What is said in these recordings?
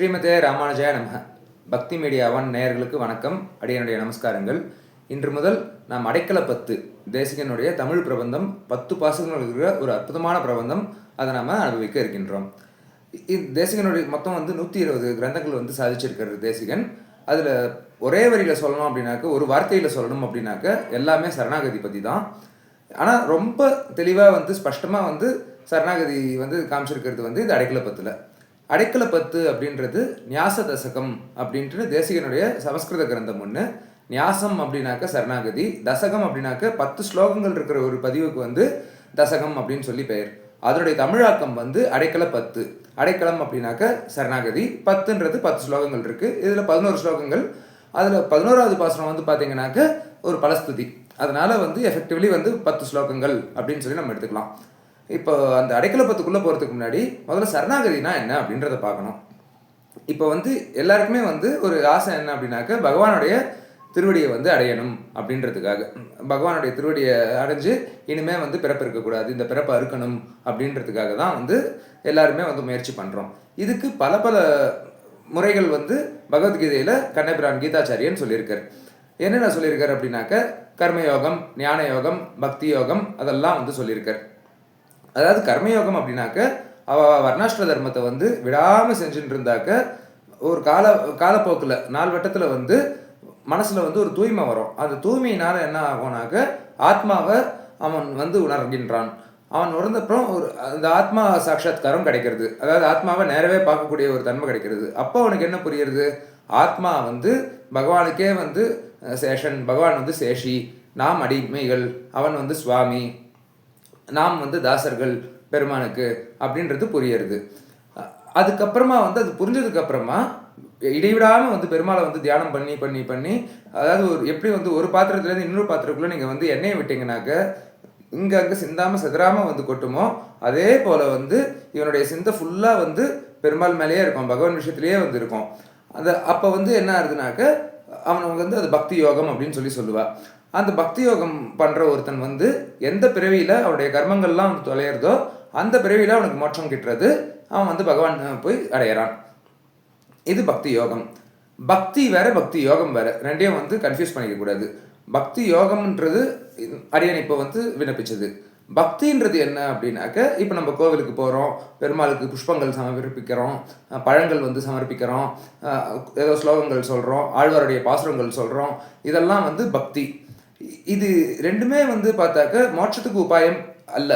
ஸ்ரீமதே ராமானுஜாய நம பக்தி மீடியா நேயர்களுக்கு வணக்கம். அடியனுடைய நமஸ்காரங்கள். இன்று முதல் நாம் அடைக்கல பத்து தேசிகனுடைய தமிழ் பிரபந்தம் பத்து பாசங்கள் இருக்கிற ஒரு அற்புதமான பிரபந்தம் அதை நாம் அனுபவிக்க இருக்கின்றோம். தேசிகனுடைய மொத்தம் வந்து நூற்றி இருபது கிரந்தங்கள் வந்து சாதிச்சிருக்கிறது தேசிகன். அதில் ஒரே வரியில் சொல்லணும் அப்படின்னாக்க ஒரு வார்த்தையில் சொல்லணும் அப்படின்னாக்க எல்லாமே சரணாகதி பற்றி தான். ஆனால் ரொம்ப தெளிவாக வந்து ஸ்பஷ்டமாக வந்து சரணாகதி வந்து காமிச்சிருக்கிறது வந்து இது அடைக்கல பத்தில். அடைக்கல பத்து அப்படின்றது நியாச தசகம் அப்படின்ட்டு தேசிகனுடைய சமஸ்கிருத கிரந்தம் ஒன்று நியாசம் அப்படின்னாக்க சரணாகதி தசகம் அப்படின்னாக்க பத்து ஸ்லோகங்கள் இருக்கிற ஒரு பதிவுக்கு வந்து தசகம் அப்படின்னு சொல்லி பெயர். அதனுடைய தமிழாக்கம் வந்து அடைக்கல பத்து. அடைக்கலம் அப்படின்னாக்க சரணாகதி பத்துன்றது பத்து ஸ்லோகங்கள் இருக்குது இதில் பதினோரு ஸ்லோகங்கள். அதில் பதினோராவது பாசனம் வந்து பார்த்தீங்கன்னாக்க ஒரு பலஸ்துதி. அதனால வந்து எஃபெக்டிவ்லி வந்து பத்து ஸ்லோகங்கள் அப்படின்னு சொல்லி நம்ம எடுத்துக்கலாம். இப்போ அந்த அடைக்கல பத்துக்குள்ளே போகிறதுக்கு முன்னாடி முதல்ல சரணாகதினா என்ன அப்படின்றத பார்க்கணும். இப்போ வந்து எல்லாருக்குமே வந்து ஒரு ஆசை என்ன அப்படின்னாக்க பகவானுடைய திருவடியை வந்து அடையணும் அப்படின்றதுக்காக. பகவானுடைய திருவடியை அடைஞ்சு இனிமே வந்து பிறப்பு இருக்கக்கூடாது. இந்த பிறப்பை அறுக்கணும் அப்படின்றதுக்காக தான் வந்து எல்லாருமே வந்து முயற்சி பண்ணுறோம் இதுக்கு பல பல முறைகள் வந்து பகவத்கீதையில் கண்ணபிரான் கீதாச்சாரியன் சொல்லியிருக்கார். என்னென்ன சொல்லியிருக்கார் அப்படின்னாக்க கர்மயோகம் ஞான யோகம் பக்தி யோகம் அதெல்லாம் வந்து சொல்லியிருக்கார். அதாவது கர்மயோகம் அப்படின்னாக்க அவ வர்ணாஷ்டிர தர்மத்தை வந்து விடாமல் செஞ்சுட்டு இருந்தாக்க ஒரு கால காலப்போக்கில் நாள் வட்டத்தில் வந்து மனசில் வந்து ஒரு தூய்மை வரும். அந்த தூய்மையினால் என்ன ஆகும்னாக்க ஆத்மாவை அவன் வந்து உணர்கின்றான். அவன் உணர்ந்தப்புறம் ஒரு அந்த ஆத்மா சாட்சாத்காரம் கிடைக்கிறது. அதாவது ஆத்மாவை நேரவே பார்க்கக்கூடிய ஒரு தன்மை கிடைக்கிறது. அப்போ அவனுக்கு என்ன புரியுறது? ஆத்மா வந்து பகவானுக்கே வந்து சேஷன் பகவான் வந்து சேஷி நாம் அடிமைகள் அவன் வந்து சுவாமி நாம் வந்து தாசர்கள் பெருமானுக்கு அப்படின்றது புரியுறது. அதுக்கப்புறமா வந்து அது புரிஞ்சதுக்கப்புறமா இடைவிடாமல் வந்து பெருமாளை வந்து தியானம் பண்ணி பண்ணி பண்ணி அதாவது ஒரு எப்படி வந்து ஒரு பாத்திரத்துலேருந்து இன்னொரு பாத்திரத்துக்குள்ளே நீங்கள் வந்து எண்ணெயை விட்டீங்கன்னாக்க இங்கே அங்கே சிந்தாமல் செதறாமல் வந்து கொட்டுமோ அதே போல் வந்து இவனுடைய சிந்தை ஃபுல்லாக வந்து பெருமாள் மேலேயே இருக்கும் பகவான் விஷயத்திலேயே வந்து இருக்கும். அந்த அப்போ வந்து என்ன ஆகுதுனாக்க அவனுக்கு வந்து அது பக்தி யோகம் அப்படின்னு சொல்லி சொல்லுவாள் அந்த பக்தி யோகம் பண்ணுற ஒருத்தன் வந்து எந்த பிறவியில் அவனுடைய கர்மங்கள்லாம் வந்து தொலைகிறதோ அந்த பிறவியில் அவனுக்கு மோட்சம் கிட்டுறது அவன் வந்து பகவான் போய் அடையிறான். இது பக்தி யோகம். பக்தி வேற பக்தி யோகம் வேற. ரெண்டையும் வந்து கன்ஃபியூஸ் பண்ணிக்க கூடாது. பக்தி யோகம்ன்றது அடியன் இப்போ வந்து விண்ணப்பிச்சது. பக்தின்றது என்ன அப்படின்னாக்க இப்போ நம்ம கோவிலுக்கு போகிறோம் பெருமாளுக்கு புஷ்பங்கள் சமர்ப்பிக்கிறோம் பழங்கள் வந்து சமர்ப்பிக்கிறோம் ஏதோ ஸ்லோகங்கள் சொல்கிறோம் ஆழ்வாருடைய பாசுரங்கள் சொல்கிறோம் இதெல்லாம் வந்து பக்தி. இது ரெண்டுமே வந்து பார்த்தாக்க மோட்சத்துக்கு உபாயம் அல்ல.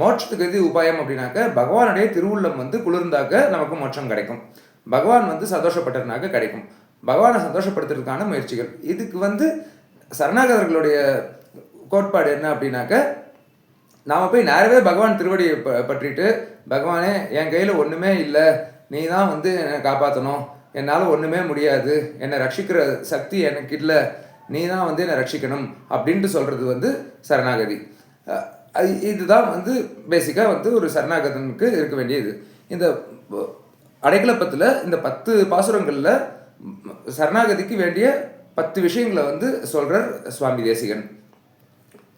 மோட்சத்துக்கு எது உபாயம் அப்படின்னாக்க பகவானுடைய திருவுள்ளம் வந்து குளிர்ந்தாக்க நமக்கு மோட்சம் கிடைக்கும். பகவான் வந்து சந்தோஷப்பட்டதுனாக்க கிடைக்கும். பகவானை சந்தோஷப்படுத்துறதுக்கான முயற்சிகள். இதுக்கு வந்து சரணாகதர்களுடைய கோட்பாடு என்ன அப்படின்னாக்க நாம் போய் நேரவே பகவான் திருவடியை ப பற்றிட்டு பகவானே என் கையில் ஒன்றுமே இல்லை நீ தான் வந்து என்னை காப்பாற்றணும் என்னால் ஒன்றுமே முடியாது. என்னை ரட்சிக்கிற சக்தி எனக்கு இல்லை. நீ தான் வந்து என்னை ரட்சிக்கணும் அப்படின்ட்டு சொல்கிறது வந்து சரணாகதி. இதுதான் வந்து பேசிக்காக வந்து ஒரு சரணாகதனுக்கு இருக்க வேண்டியது. இந்த அடைக்கலப்பத்தில் இந்த பத்து பாசுரங்களில் சரணாகதிக்கு வேண்டிய பத்து விஷயங்களை வந்து சொல்கிறார் சுவாமி தேசிகன்.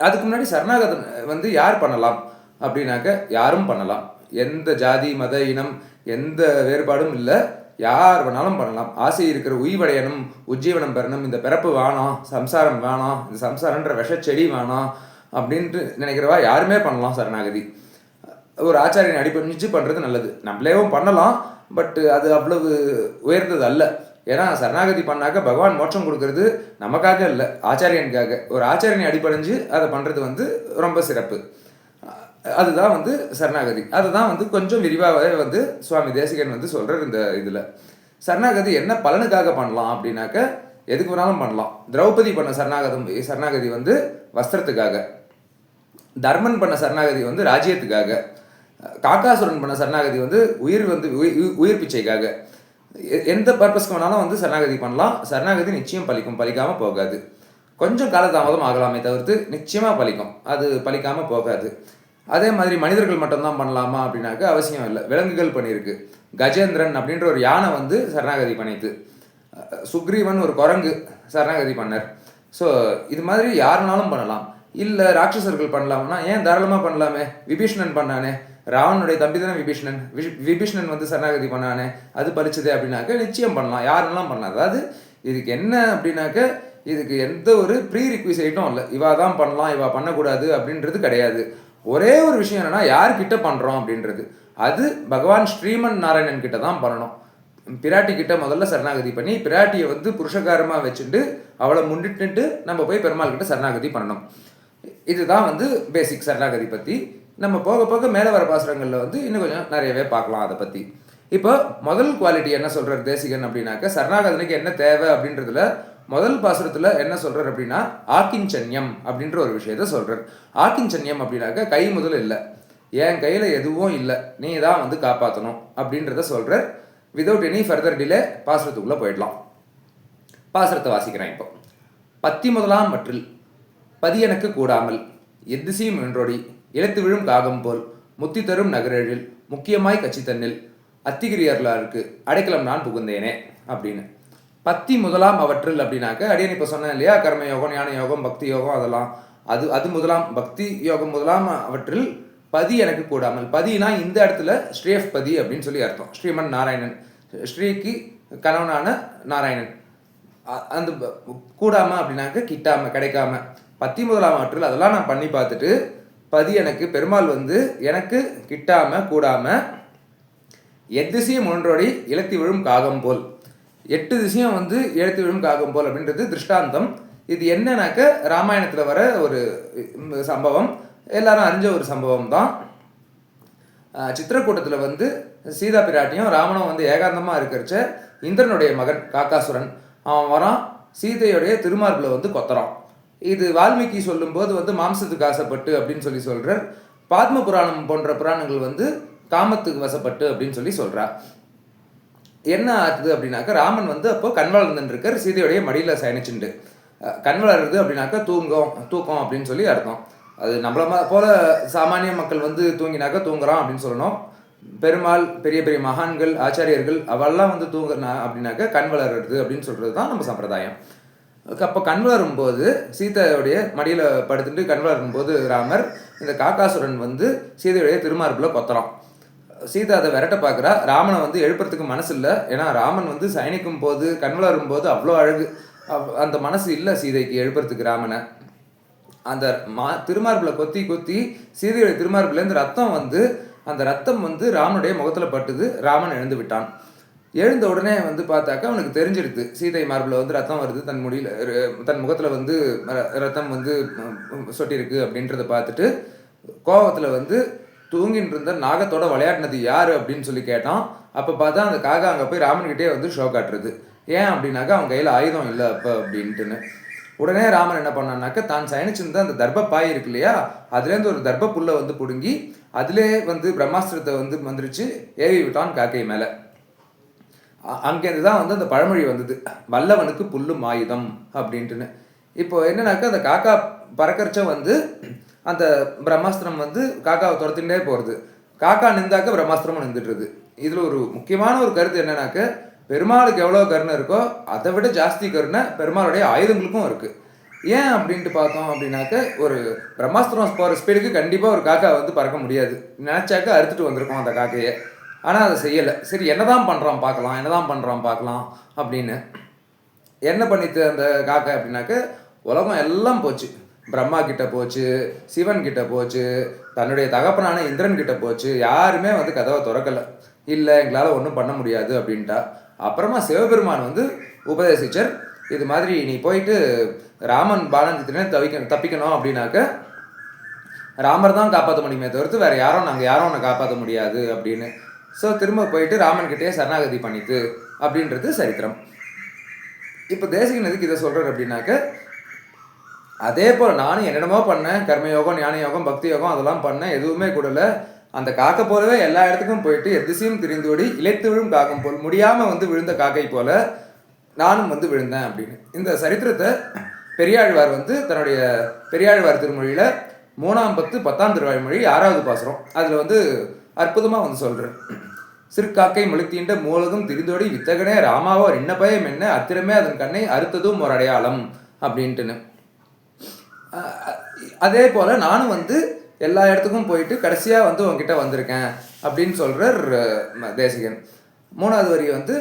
அதுக்கு முன்னாடி சரணாகதன் வந்து யார் பண்ணலாம்? அப்படின்னாக்க யாரும் பண்ணலாம். எந்த ஜாதி மத இனம் எந்த வேறுபாடும் இல்லை. யார் வேணாலும் பண்ணலாம். ஆசை இருக்கிற உய்வடையணும் உஜ்ஜீவனம் பெறணும். இந்த பிறப்பு வேணாம் சம்சாரம் வேணாம் இந்த சம்சாரன்ற விஷச்செடி வேணாம் அப்படின்ட்டு நினைக்கிறவா யாருமே பண்ணலாம் சரணாகதி. ஒரு ஆச்சாரியனை அடிப்பணிச்சு பண்ணுறது நல்லது. நம்மளேவும் பண்ணலாம் பட் அது அவ்வளவு உயர்ந்தது அல்ல. ஏன்னா சரணாகதி பண்ணாக்க பகவான் மோட்சம் கொடுக்கறது நமக்காக இல்லை ஆச்சாரியனுக்காக. ஒரு ஆச்சாரியனை அடிப்படைஞ்சு அதை பண்ணுறது வந்து ரொம்ப சிறப்பு. அதுதான் வந்து சரணாகதி. அதுதான் வந்து கொஞ்சம் விரிவாகவே வந்து சுவாமி தேசிகன் வந்து சொல்கிறார் இந்த இதில். சரணாகதி என்ன பலனுக்காக பண்ணலாம் அப்படின்னாக்க எதுக்கு வேணாலும் பண்ணலாம். திரௌபதி பண்ண சரணாகதம் சரணாகதி வந்து வஸ்திரத்துக்காக. தர்மன் பண்ண சரணாகதி வந்து ராஜ்யத்துக்காக. காக்காசுரன் பண்ண சரணாகதி வந்து உயிர் வந்து உயிர் பிச்சைக்காக. எ- எந்த பர்பஸ்க்கு வேணாலும் வந்து சரணாகதி பண்ணலாம். சரணாகதி நிச்சயம் பலிக்கும் பலிக்காமல் போகாது. கொஞ்சம் காலதாமதம் ஆகலாமே தவிர்த்து நிச்சயமாக பலிக்கும். அது பலிக்காமல் போகாது. அதே மாதிரி மனிதர்கள் மட்டும்தான் பண்ணலாமா அப்படின்னாக்க அவசியம் இல்லை. விலங்குகள் பண்ணியிருக்கு கஜேந்திரன் அப்படின்ற ஒரு யானை வந்து சரணாகதி பண்ணித்து சுக்ரீவன் ஒரு குரங்கு சரணாகதி பண்ணார். ஸோ இது மாதிரி யாருனாலும் பண்ணலாம். இல்லை ராட்சசர்கள் பண்ணலாம்னா ஏன் தாராளமாக பண்ணலாமே? விபீஷ்ணன் பண்ணானே. ராவனுடைய தம்பி தானே விபீஷ்ணன். விஷ்- விபீஷ்ணன் வந்து சரணாகதி பண்ணானே. அது பறிச்சது அப்படின்னாக்க நிச்சயம் பண்ணலாம். யாருனாலும் பண்ணலாம். அதாவது இதுக்கு என்ன அப்படின்னாக்க இதுக்கு எந்த ஒரு ப்ரீ ரிக்விசைட்டும் இல்லை. இவா தான் பண்ணலாம். இவா பண்ணக்கூடாது அப்படின்றது கிடையாது. ஒரே ஒரு விஷயம் என்னென்னா யார்கிட்ட பண்ணுறோம் அப்படின்றது. அது பகவான் ஸ்ரீமன் நாராயணன் கிட்ட தான் பண்ணணும். பிராட்டி கிட்ட முதல்ல சரணாகதி பண்ணி பிராட்டியை வந்து புருஷகாரமாக வச்சுட்டு அவளை முன்னிட்டு நம்ம போய் பெருமாள் கிட்ட சரணாகதி பண்ணணும். இதுதான் வந்து பேசிக் சரணாகதி பற்றி நம்ம போக போக மேலே வர பாசுரங்களில் வந்து இன்னும் கொஞ்சம் நிறையவே பார்க்கலாம் அதை பற்றி இப்போ முதல் குவாலிட்டி என்ன சொல்கிறார் தேசிகன் அப்படின்னாக்க சரணாகதனுக்கு என்ன தேவை அப்படின்றதுல முதல் பாசுரத்தில் என்ன சொல்கிறார் அப்படின்னா ஆக்கிஞ்சன்யம் அப்படின்ற ஒரு விஷயத்த சொல்கிறார் ஆக்கிஞ்சன்யம் அப்படின்னாக்க கை முதல் இல்லை. என் கையில் எதுவும் இல்லை. நீ தான் வந்து காப்பாற்றணும் அப்படின்றத சொல்கிறார் விதவுட் எனி ஃபர்தர் டிலே பாசுரத்துக்குள்ளே போயிடலாம். பாசுரத்தை வாசிக்கிறேன் இப்போ. பத்தி முதலாம் மற்றில் பதியனுக்கு கூடாமல் எத்திசையும் என்றோடி இழுத்து விழும் காகம் போல் முத்தி தரும் நகரெழில் முக்கியமாய் கச்சி தன்னில் அத்திகிரியர்களாருக்கு அடைக்கலம் நான் புகுந்தேனே அப்படின்னு. பத்தி முதலாம் அவற்றில் அப்படின்னாக்க அடியன் இப்போ சொன்னேன் இல்லையா? கர்ம யோகம் ஞான யோகம் பக்தி யோகம் அதெல்லாம். அது அது முதலாம் பக்தி யோகம் முதலாம் அவற்றில் பதி எனக்கு கூடாமல். பதினா இந்த இடத்துல ஸ்ரீஎஃப் பதி அப்படின்னு சொல்லி அர்த்தம். ஸ்ரீமன் நாராயணன். ஸ்ரீக்கு கணவனான நாராயணன். அந்த கூடாம அப்படின்னாக்க கிட்டாம கிடைக்காம. பத்தி முதலாம் ஆற்றில் அதெல்லாம் நான் பண்ணி பார்த்துட்டு பதி எனக்கு பெருமாள் வந்து எனக்கு கிட்டாம கூடாம எத்திசையும் ஒன்றோடி இழத்தி விழும் காகம் போல். எட்டு திசையும் வந்து எழுத்து விழும் காக்கும் போல் அப்படின்றது திருஷ்டாந்தம். இது என்னன்னாக்க ராமாயணத்தில் வர ஒரு சம்பவம். எல்லாரும் அறிஞ்ச ஒரு சம்பவம் தான் சித்திரக்கூட்டத்தில் வந்து சீதா பிராட்டியும் ராமனும் வந்து ஏகாந்தமாக இருக்கிறச்ச இந்திரனுடைய மகன் காக்காசுரன். அவன் வரான் சீதையுடைய திருமார்பில் வந்து கொத்தறான். இது வால்மீகி சொல்லும்போது வந்து மாம்சத்துக்கு ஆசைப்பட்டு அப்படின்னு சொல்லி சொல்கிறார் பாத்ம புராணம் போன்ற புராணங்கள் வந்து காமத்துக்கு வசப்பட்டு அப்படின்னு சொல்லி சொல்கிறார் என்ன ஆகுது அப்படின்னாக்கா ராமன் வந்து அப்போ கண் இருக்கார் சீதையுடைய மடியில் சயனிச்சுண்டு. கண் வளருது அப்படின்னாக்கா தூங்கும் தூக்கம் அப்படின்னு சொல்லி அர்த்தம். அது நம்மள மா- போல சாமானிய மக்கள் வந்து தூங்கினாக்கா தூங்குறான் அப்படின்னு சொல்லணும். பெருமாள் பெரிய பெரிய மகான்கள் ஆச்சாரியர்கள் அவெல்லாம் வந்து தூங்குறா அப்படின்னாக்கா கண் வளர்றது அப்படின்னு சொல்கிறது தான் நம்ம சம்பிரதாயம். அப்போ கண் வளரும்போது சீதையுடைய மடியில் படுத்துட்டு கண் வளரும்போது ராமர் இந்த காக்காசுரன் வந்து சீதையுடைய திருமார்பில் கொத்துறான். சீதா அதை விரட்ட பார்க்குறா. ராமனை வந்து எழுப்புறதுக்கு மனசு இல்லை. ஏன்னா ராமன் வந்து சயனிக்கும் போது கண் வளரும் போது அவ்வளோ அழகு. அந்த மனசு இல்லை சீதைக்கு எழுப்புறதுக்கு ராமனை. அந்த மா திருமார்பில் கொத்தி கொத்தி சீதையுடைய திருமார்பிலேருந்து ரத்தம் வந்து அந்த ரத்தம் வந்து ராமனுடைய முகத்தில் பட்டுது. ராமன் எழுந்து விட்டான். எழுந்த உடனே வந்து பார்த்தாக்கா அவனுக்கு தெரிஞ்சிடுது. சீதை மார்பில் வந்து ரத்தம் வருது. தன் முடியல தன் முகத்தில் வந்து ரத்தம் வந்து சொட்டியிருக்கு அப்படின்றத பார்த்துட்டு கோபத்தில் வந்து தூங்கின்னு இருந்த நாகத்தோட விளையாடினது யார் அப்படின்னு சொல்லி கேட்டான். அப்போ பார்த்தா அந்த காக்கா அங்கே போய் ராமன்கிட்டே வந்து ஷோ காட்டுறது. ஏன் அப்படின்னாக்கா அவன் கையில் ஆயுதம் இல்லை அப்போ அப்படின்ட்டுன்னு. உடனே ராமன் என்ன பண்ணான்னாக்கா தான் சயனிச்சிருந்த அந்த தர்ப்ப பாய் இருக்கு இல்லையா அதுலேருந்து ஒரு தர்ப்ப புல்லை வந்து பிடுங்கி அதிலே வந்து பிரம்மாஸ்திரத்தை வந்து வந்துருச்சு ஏவி விட்டான் காக்கை மேலே. அங்கேருந்து தான் வந்து அந்த பழமொழி வந்தது. வல்லவனுக்கு புல்லும் ஆயுதம் அப்படின்ட்டுன்னு. இப்போ என்னன்னாக்கா அந்த காக்கா பறக்கறச்ச வந்து அந்த பிரம்மாஸ்திரம் வந்து காக்காவை துரத்திண்டே போகிறது காக்கா நின்றாக்க பிரம்மாஸ்திரமும் நின்றுட்டுருது. இதில் ஒரு முக்கியமான ஒரு கருத்து என்னன்னாக்க பெருமாளுக்கு எவ்வளோ கருணை இருக்கோ அதை விட ஜாஸ்தி கருணை பெருமாளுடைய ஆயுதங்களுக்கும் இருக்குது ஏன் அப்படின்ட்டு பார்த்தோம் அப்படின்னாக்க ஒரு பிரம்மாஸ்திரம் போகிற ஸ்பீடுக்கு கண்டிப்பாக ஒரு காக்கா வந்து பறக்க முடியாது. நினச்சாக்க அறுத்துட்டு வந்திருக்கோம் அந்த காக்கையை. ஆனால் அதை செய்யலை. சரி என்னதான் பண்ணுறான் பார்க்கலாம் என்னதான் பண்ணுறான் பார்க்கலாம் அப்படின்னு. என்ன பண்ணித்து அந்த காக்கை அப்படின்னாக்க உலகம் எல்லாம் போச்சு. பிரம்மா கிட்ட போச்சு சிவன் கிட்ட போச்சு தன்னுடைய தகப்பனான இந்திரன் கிட்ட போச்சு யாருமே வந்து கதவை திறக்கல. இல்லை எங்களால் ஒன்றும் பண்ண முடியாது அப்படின்ட்டா. அப்புறமா சிவபெருமான் வந்து உபதேசிச்சர் இது மாதிரி நீ போயிட்டு ராமன் பாலஞ்சித்திரனே தவிக்க தப்பிக்கணும் அப்படின்னாக்க ராமர் தான் காப்பாற்ற முடியுமே தவிர்த்து வேற யாரும் நாங்கள் யாரும் உன்னை காப்பாற்ற முடியாது அப்படின்னு. ஸோ திரும்ப போயிட்டு ராமன் கிட்டே சரணாகதி பண்ணித்து அப்படின்றது சரித்திரம். இப்போ தேசிகன் எதுக்கு இதை சொல்கிறார் அப்படின்னாக்க அதே போல் நானும் என்னென்னமோ பண்ணேன். கர்மயோகம் ஞான யோகம் பக்தி யோகம் அதெல்லாம் பண்ணேன். எதுவுமே கூடல. அந்த காக்கை போலவே எல்லா இடத்துக்கும் போயிட்டு எதிசையும் திரிந்தோடி இழைத்து விழும் காக்கம் போல் முடியாமல் வந்து விழுந்த காக்கை போல நானும் வந்து விழுந்தேன் அப்படின்னு. இந்த சரித்திரத்தை பெரியாழ்வார் வந்து தன்னுடைய பெரியாழ்வார் திருமொழியில் மூணாம் பத்து பத்தாம் திருவாழ்மொழி ஆறாவது பாசுரம். அதில் வந்து அற்புதமாக வந்து சொல்கிறேன் சிறுகாக்கை முழுத்தீண்ட மூலதும் திரிந்தோடி வித்தகனே ராமாவோ என்ன பயம் என்ன? அத்திரமே அதன் கண்ணை அறுத்ததும் ஒரு அடையாளம் அப்படின்ட்டுன்னு. அதே போல் நானும் வந்து எல்லா இடத்துக்கும் போயிட்டு கடைசியாக வந்து உங்ககிட்ட வந்திருக்கேன் அப்படின்னு சொல்கிற தேசிகன். மூணாவது வரி வந்து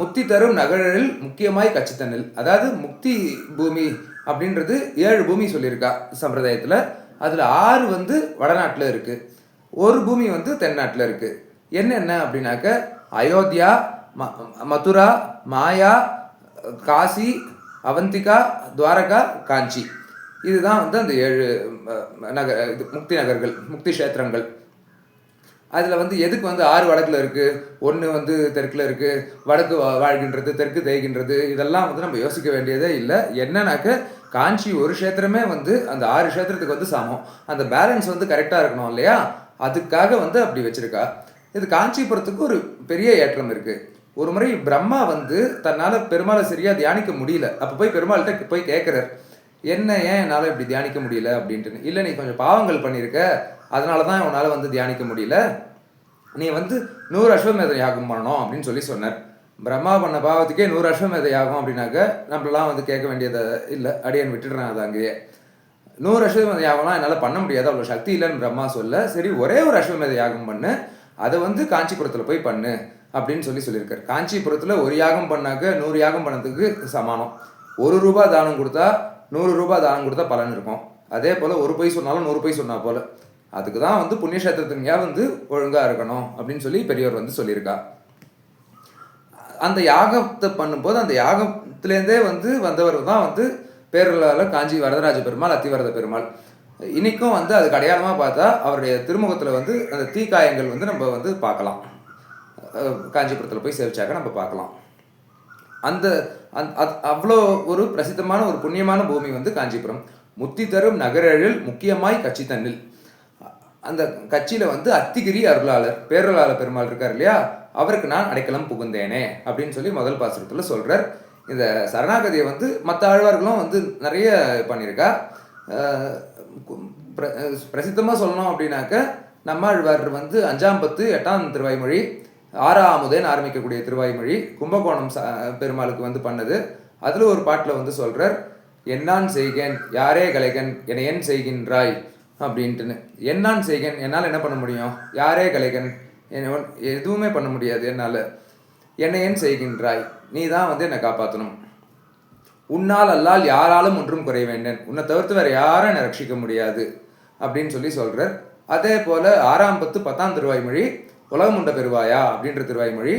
முக்தி தரும் நகரில் முக்கியமாய் கச்சித்தனில். அதாவது முக்தி பூமி அப்படின்றது ஏழு பூமி சொல்லியிருக்கா சம்பிரதாயத்தில். அதில் ஆறு வந்து வடநாட்டில் இருக்குது ஒரு பூமி வந்து தென்னாட்டில் இருக்குது என்னென்ன அப்படின்னாக்க அயோத்தியா ம மதுரா மாயா காசி அவந்திகா துவாரகா காஞ்சி. இதுதான் வந்து அந்த ஏழு நகர் இது முக்தி நகர்கள் முக்தி கஷேத்திரங்கள். அதில் வந்து எதுக்கு வந்து ஆறு வடக்கில் இருக்குது ஒன்று வந்து தெற்கில் இருக்குது வடக்கு வா- வாழ்கின்றது தெற்கு தேய்கின்றது. இதெல்லாம் வந்து நம்ம யோசிக்க வேண்டியதே இல்லை. என்னன்னாக்க காஞ்சி ஒரு க்ஷேத்திரமே வந்து அந்த ஆறு க்ஷேத்திரத்துக்கு வந்து சமம். அந்த பேலன்ஸ் வந்து கரெக்டாக இருக்கணும் இல்லையா? அதுக்காக வந்து அப்படி வச்சுருக்கா. இது காஞ்சிபுரத்துக்கு ஒரு பெரிய ஏற்றம் இருக்குது ஒரு முறை பிரம்மா வந்து தன்னால் பெருமாளை சரியாக தியானிக்க முடியல. அப்போ போய் பெருமாள்கிட்ட போய் கேட்குறாரு என்ன ஏன் என்னால் இப்படி தியானிக்க முடியல அப்படின்ட்டு இல்லை நீ கொஞ்சம் பாவங்கள் பண்ணியிருக்க அதனால தான் உன்னால் வந்து தியானிக்க முடியல. நீ வந்து நூறு அஸ்வமேத யாகம் பண்ணணும் அப்படின்னு சொல்லி சொன்னார். பிரம்மா பண்ண பாவத்துக்கே நூறு அஸ்வமேத யாகம் அப்படின்னாக்க நம்மளாம் வந்து கேட்க வேண்டியதை இல்லை. அடியன் விட்டுடுறேன் அது அங்கேயே. நூறு அஸ்வமேத யாகம்லாம் என்னால் பண்ண முடியாது. அவ்வளோ சக்தி இல்லைன்னு பிரம்மா சொல்ல சரி ஒரே ஒரு அஸ்வமேத யாகம் பண்ணு. அதை வந்து காஞ்சிபுரத்தில் போய் பண்ணு அப்படின்னு சொல்லி சொல்லியிருக்காரு. காஞ்சிபுரத்தில் ஒரு யாகம் பண்ணாக்க நூறு யாகம் பண்ணதுக்கு சமானம். ஒரு ரூபா தானம் கொடுத்தா நூறு ரூபாய் தானம் கொடுத்தா பலன் இருக்கும். அதே போல் ஒரு பொய் சொன்னாலும் நூறு பொய் சொன்னா போல். அதுக்கு தான் வந்து புண்ணியக்ஷேத்திரத்துங்க வந்து ஒழுங்காக இருக்கணும் அப்படின்னு சொல்லி பெரியவர் வந்து சொல்லியிருக்கா. அந்த யாகத்தை பண்ணும்போது அந்த யாகத்துலேருந்தே வந்து வந்தவர் தான் வந்து பேரலால் காஞ்சி வரதராஜ பெருமாள் அத்திவரத பெருமாள். இன்றைக்கும் வந்து அதுக்கு அடையாளமாக பார்த்தா அவருடைய திருமுகத்தில் வந்து அந்த தீக்காயங்கள் வந்து நம்ம வந்து பார்க்கலாம். காஞ்சிபுரத்தில் போய் சேவிச்சாக்க நம்ம பார்க்கலாம். அந்த அந் அவ்வளோ ஒரு பிரசித்தமான ஒரு புண்ணியமான பூமி வந்து காஞ்சிபுரம். முத்தி தரும் நகரழில் முக்கியமாய் கட்சி தன்னில். அந்த கட்சியில் வந்து அத்திகிரி அருளாளர் பேரருளாளர் பெருமாள் இருக்கார் இல்லையா? அவருக்கு நான் அடைக்கலம் புகுந்தேனே அப்படின்னு சொல்லி முதல் பாசுரத்தில் சொல்கிறார் இந்த சரணாகதியை வந்து மற்ற ஆழ்வார்களும் வந்து நிறைய பண்ணியிருக்கா. பிர- பிரசித்தமாக சொல்லணும் அப்படின்னாக்க நம்மாழ்வார் வந்து அஞ்சாம் பத்து எட்டாம் திருவாய்மொழி ஆறாமுதேன்னு ஆரம்பிக்கக்கூடிய திருவாய்மொழி கும்பகோணம் பெருமாளுக்கு வந்து பண்ணது. அதில் ஒரு பாட்டில் வந்து சொல்கிறார் என்னான் செய்கேன் யாரே கலைகன் என என் செய்கின்றாய் அப்படின்ட்டுன்னு. என்னான் செய்கேன் என்னால் என்ன பண்ண முடியும்? யாரே கலைகன் என்னை ஒன்- எதுவுமே பண்ண முடியாது என்னால். என்னை ஏன் செய்கின்றாய் நீ தான் வந்து என்னை காப்பாற்றணும் உன்னால் அல்லால் யாராலும் ஒன்றும் குறைய வேண்டேன். உன்னை தவிர்த்து வேறு யாரும் என்னை ரட்சிக்க முடியாது அப்படின்னு சொல்லி சொல்கிறார் அதே போல் ஆறாம் பத்து பத்தாம் திருவாய்மொழி உலகம் உண்ட பெருவாயா அப்படின்ற திருவாய்மொழி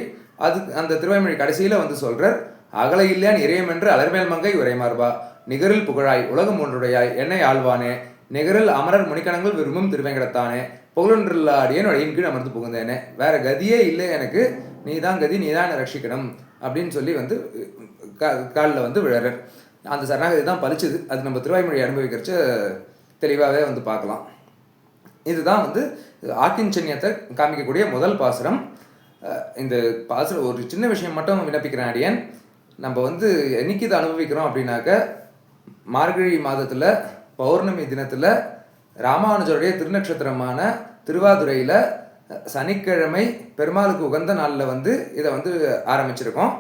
அது அந்த திருவாய்மொழி கடைசியில் வந்து சொல்கிறார் அகல இல்லையான் இறையம் என்று அலர்மேல் மங்கை உரைமார்பா நிகரில் புகழாய் உலகம் ஒன்றுடையாய் என்னை ஆழ்வானே நிகரில் அமரர் முனிக்கணங்கள் விரும்பும் திருவேங்கடத்தானே. புகழொன்றில்லா அடியேன் வழியின் கீழ் அமர்ந்து புகுந்தேனே. வேற கதியே இல்லை எனக்கு. நீ தான் கதி நீ தான் என்னை ரட்சிக்கணும். அப்படின்னு சொல்லி வந்து க காலில் வந்து விழறர். அந்த சரணாகதி தான் பலிச்சது. அது நம்ம திருவாய்மொழி அனுபவிக்கிறச்ச தெளிவாகவே வந்து பார்க்கலாம். இதுதான் வந்து ஆக்கிஞ்சன்யத்தை காமிக்கக்கூடிய முதல் பாசுரம். இந்த பாசுரம் ஒரு சின்ன விஷயம் மட்டும் விண்ணப்பிக்கிறேன் அடியன். நம்ம வந்து என்னைக்கு இதை அனுபவிக்கிறோம் அப்படின்னாக்க மார்கழி மாதத்தில் பௌர்ணமி தினத்தில் ராமானுஜருடைய திருநட்சத்திரமான திருவாதுரையில் சனிக்கிழமை பெருமாளுக்கு உகந்த நாளில் வந்து இதை வந்து ஆரம்பிச்சிருக்கோம்.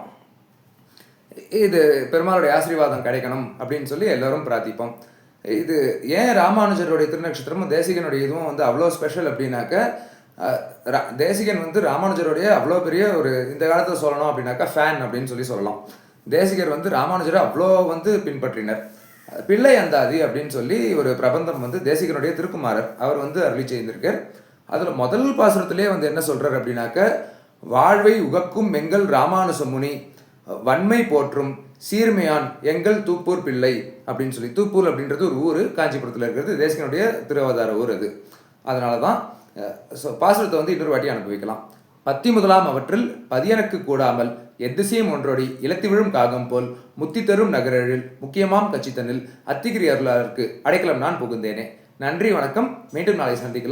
இது பெருமாளுடைய ஆசீர்வாதம் கிடைக்கணும் அப்படின்னு சொல்லி எல்லோரும் பிரார்த்திப்போம். இது ஏன் ராமானுஜருடைய திருநட்சத்திரமும் தேசிகனுடைய இதுவும் வந்து அவ்வளோ ஸ்பெஷல் அப்படின்னாக்க ரா- தேசிகன் வந்து ராமானுஜருடைய அவ்வளோ பெரிய ஒரு இந்த காலத்தில் சொல்லணும் அப்படின்னாக்கா ஃபேன் அப்படின்னு சொல்லி சொல்லலாம். தேசிகர் வந்து ராமானுஜரை அவ்வளோ வந்து பின்பற்றினர். பிள்ளை அந்தாதி அப்படின்னு சொல்லி ஒரு பிரபந்தம் வந்து தேசிகனுடைய திருக்குமாரர் அவர் வந்து அருளி செய்திருக்கார். அதில் முதல் பாசுரத்திலே வந்து என்ன சொல்கிறார் அப்படின்னாக்க வாழ்வை உகக்கும் எங்கள் ராமானுசமுனி வன்மை போற்றும் சீர்மையான் எங்கள் தூப்பூர் பிள்ளை அப்படின்னு சொல்லி தூப்பூர் அப்படின்றது ஒரு ஊர் காஞ்சிபுரத்தில் இருக்கிறது தேசிகனுடைய திருவாதார ஊர் அது. அதனால தான் பாசுரத்தை வந்து இன்னொரு வாட்டி அனுபவிக்கலாம் பத்தி முதலாம் அவற்றில் பதியனுக்கு கூடாமல் எத்திசையும் ஒன்றோடி இலத்தி விழும் காகம் போல் முத்தி தரும் நகரெழில் முக்கியமாம் கச்சித்தனில் அத்திகிரி அருளாருக்கு அடைக்கலம் நான் புகுந்தேனே. நன்றி வணக்கம். மீண்டும் நாளை சந்திக்கலாம்.